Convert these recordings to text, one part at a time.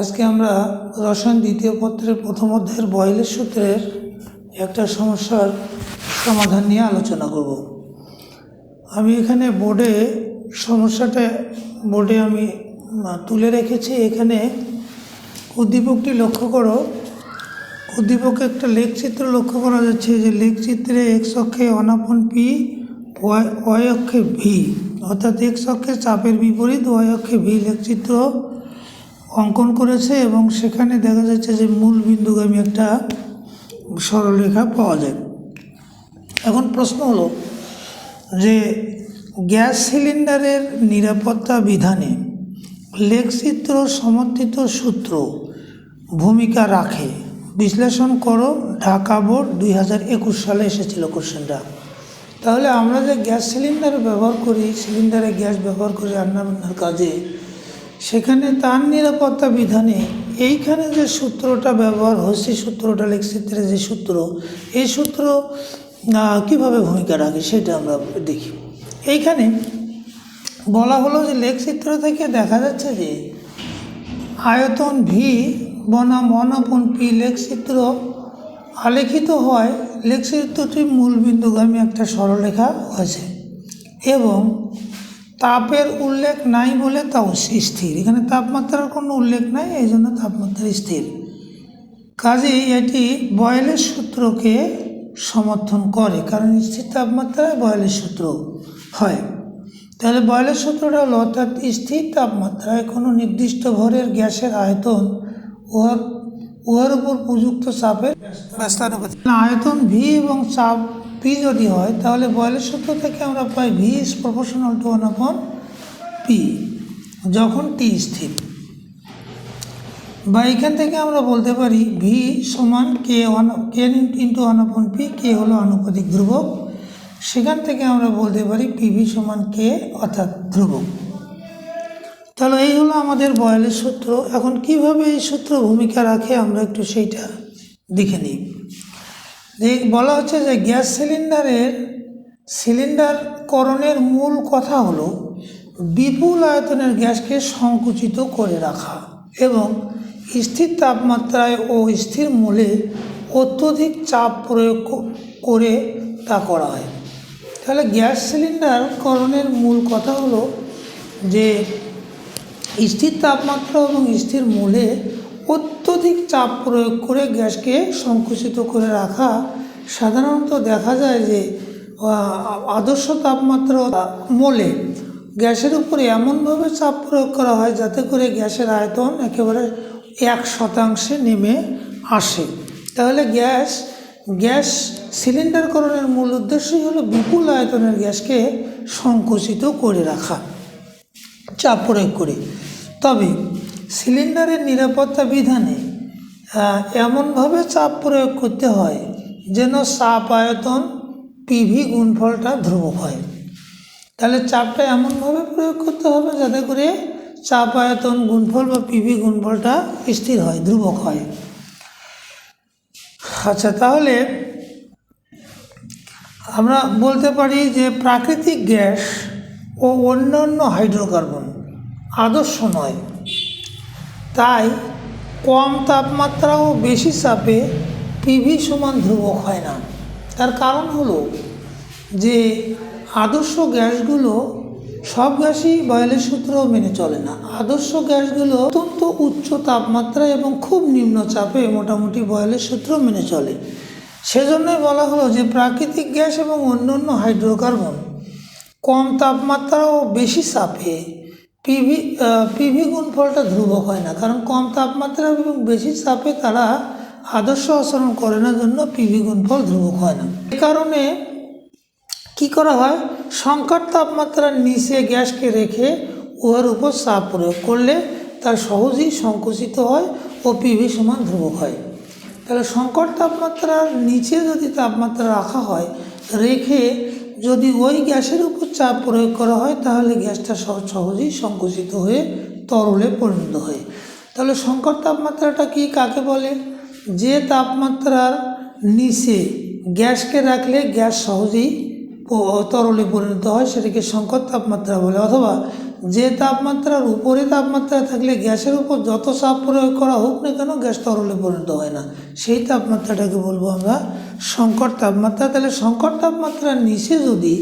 আজকে আমরা রসায়ন দ্বিতীয় পত্রের প্রথম অধ্যায়ের বয়লের সূত্রের একটা সমস্যার সমাধান নিয়ে আলোচনা করব। আমি এখানে বোর্ডে সমস্যাটা বোর্ডে আমি তুলে রেখেছি। এখানে উদ্দীপকটি লক্ষ্য করো। উদ্দীপকে একটা লেখচিত্র লক্ষ্য করা যাচ্ছে যে লেখচিত্রে এক্স অক্ষে অনাপন পি ওয়াই অক্ষে ভি অর্থাৎ এক্স অক্ষে চাপের বিপরীত ওয়াই অক্ষে ভি লেখচিত্র অঙ্কন করেছে এবং সেখানে দেখা যাচ্ছে যে মূল বিন্দুগামী একটা সরলরেখা পাওয়া যায়। এখন প্রশ্ন হলো যে গ্যাস সিলিন্ডারের নিরাপত্তা বিধানে লেখচিত্র সমর্থিত সূত্র ভূমিকা রাখে। বিশ্লেষণ করো, ঢাকা বোর্ড দুই হাজার একুশ সালে এসেছিল কোশ্চেনটা তাহলে আমরা যে গ্যাস সিলিন্ডার ব্যবহার করি, সিলিন্ডারে গ্যাস ব্যবহার করি রান্না বান্নার কাজে সেখানে তার নিরাপত্তা বিধানে এইখানে যে সূত্রটা ব্যবহার হচ্ছে সূত্রটা লেখচিত্রে যে সূত্র। এই সূত্র কীভাবে ভূমিকা রাখে সেটা আমরা দেখি। এইখানে বলা হলো যে লেখচিত্র থেকে দেখা যাচ্ছে যে আয়তন ভি বনাম অনপন পি লেখচিত্র আলেখিত হয়। লেখচিত্রটি মূল বিন্দুগামী একটা সরলরেখা হয়েছে এবং তাপের উল্লেখ নাই বলে তাও স্থির। এখানে তাপমাত্রার কোনো উল্লেখ নাই, এই জন্য তাপমাত্রা স্থির। কাজেই এটি বয়েলের সূত্রকে সমর্থন করে, কারণ স্থির তাপমাত্রায় বয়েলের সূত্র হয়। তাহলে বয়েলের সূত্রটা হলো, অর্থাৎ স্থির তাপমাত্রায় কোনো নির্দিষ্ট ভরের গ্যাসের আয়তন উহার উহার উপর প্রযুক্ত চাপের আয়তন ভি এবং চাপ পি যদি হয়, তাহলে বয়েলের সূত্র থেকে আমরা পাই V is proportional to one upon P যখন টি স্থির। বা এখান থেকে আমরা বলতে পারি ভি সমান K one K into one upon P K হলো আনুপাতিক ধ্রুবক। সেখান থেকে আমরা বলতে পারি পিভি সমান কে অর্থাৎ ধ্রুবক। তাহলে এই হলো আমাদের বয়েলের সূত্র। এখন কীভাবে এই সূত্র ভূমিকা রাখে আমরা একটু সেইটা দেখে নিই। যে বলা হচ্ছে যে গ্যাস সিলিন্ডারের সিলিন্ডার করণের মূল কথা হলো বিপুল আয়তনের গ্যাসকে সংকুচিত করে রাখা এবং স্থির তাপমাত্রায় ও স্থির মূলে অত্যধিক চাপ প্রয়োগ করে তা করা হয়। তাহলে গ্যাস সিলিন্ডার করণের মূল কথা হলো যে স্থির তাপমাত্রা এবং স্থির মূলে অত্যধিক চাপ প্রয়োগ করে গ্যাসকে সংকুচিত করে রাখা। সাধারণত দেখা যায় যে আদর্শ তাপমাত্রা মোলে গ্যাসের উপরে এমনভাবে চাপ প্রয়োগ করা হয় যাতে করে গ্যাসের আয়তন একেবারে এক শতাংশে নেমে আসে। তাহলে গ্যাস গ্যাস সিলিন্ডারকরণের মূল উদ্দেশ্যই হলো বিপুল আয়তনের গ্যাসকে সংকুচিত করে রাখা, চাপ প্রয়োগ করে। তবে সিলিন্ডারের নিরাপত্তা বিধানে এমনভাবে চাপ প্রয়োগ করতে হয় যেন চাপ আয়তন পিভি গুণফলটা ধ্রুবক হয়। তাহলে চাপটা এমনভাবে প্রয়োগ করতে হবে যাতে করে চাপ আয়তন গুণফল বা পিভি গুণফলটা স্থির হয়, ধ্রুবক হয়। আচ্ছা তাহলে আমরা বলতে পারি যে প্রাকৃতিক গ্যাস ও অন্যান্য হাইড্রোকার্বন আদর্শ নয়। তাই কম তাপমাত্রা ও বেশি চাপে পিভি সমান ধ্রুবক হয় না। তার কারণ হলো যে আদর্শ গ্যাসগুলো সব গ্যাসই বয়লের সূত্র মেনে চলে না। আদর্শ গ্যাসগুলো অত্যন্ত উচ্চ তাপমাত্রা এবং খুব নিম্ন চাপে মোটামুটি বয়লের সূত্র মেনে চলে। সেজন্যই বলা হলো যে প্রাকৃতিক গ্যাস এবং অন্যান্য হাইড্রোকার্বন কম তাপমাত্রা ও বেশি চাপে পিভি পিভি গুণফলটা ধ্রুবক হয় না, কারণ কম তাপমাত্রা এবং বেশি চাপে তারা আদর্শ আচরণ করে না, জন্য পিভি গুণফল ধ্রুবক হয় না। এ কারণে কি করা হয়? সংকট তাপমাত্রার নিচে গ্যাসকে রেখে উহার উপর চাপ প্রয়োগ করলে তা সহজেই সংকুচিত হয় ও পিভি সমান ধ্রুবক হয়। তাহলে সংকট তাপমাত্রার নিচে যদি তাপমাত্রা রাখা হয়, রেখে যদি ওই গ্যাসের উপর চাপ প্রয়োগ করা হয়, তাহলে গ্যাসটা সহ- সহজেই সংকুচিত হয়ে তরলে পরিণত হয়। তাহলে সংকট তাপমাত্রাটা কি কাকে বলে? যে তাপমাত্রার নিচে গ্যাসকে রাখলে গ্যাস সহজেই তরলে পরিণত হয়, সেটাকে সংকট তাপমাত্রা বলে, অথবা যে তাপমাত্রার উপরে তাপমাত্রা থাকলে গ্যাসের উপর যত চাপ প্রয়োগ করা হোক না কেন গ্যাস তরলে পরিণত হয় না। সেই তাপমাত্রাটাকে বলব আমরা সংকট তাপমাত্রা। তাহলে সংকট তাপমাত্রার নিচে যদি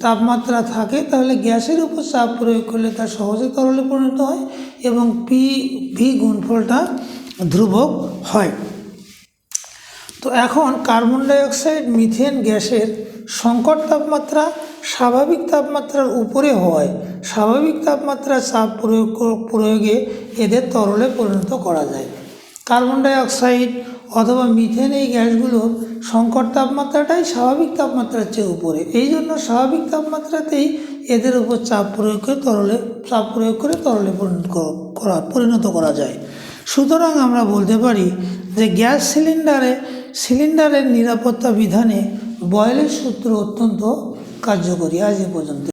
তাপমাত্রা থাকে, তাহলে গ্যাসের উপর চাপ প্রয়োগ করলে তা সহজে তরলে পরিণত হয় এবং পি ভি গুণফলটা ধ্রুবক হয়। তো এখন কার্বন ডাইঅক্সাইড মিথেন গ্যাসের সংকট তাপমাত্রা স্বাভাবিক তাপমাত্রার উপরে হওয়ায় স্বাভাবিক তাপমাত্রা চাপ প্রয়োগ প্রয়োগে এদের তরলে পরিণত করা যায়। কার্বন ডাইঅক্সাইড অথবা মিথেন এই গ্যাসগুলোর সংকট তাপমাত্রাটাই স্বাভাবিক তাপমাত্রার চেয়ে উপরে। এই জন্য স্বাভাবিক তাপমাত্রাতেই এদের উপর চাপ প্রয়োগ করে তরলে, চাপ প্রয়োগ করে তরলে পরিণত করা পরিণত করা যায়। সুতরাং আমরা বলতে পারি যে গ্যাস সিলিন্ডারে, সিলিন্ডারের নিরাপত্তা বিধানে বয়েলের সূত্র অত্যন্ত কার্যকরী আজ এ পর্যন্ত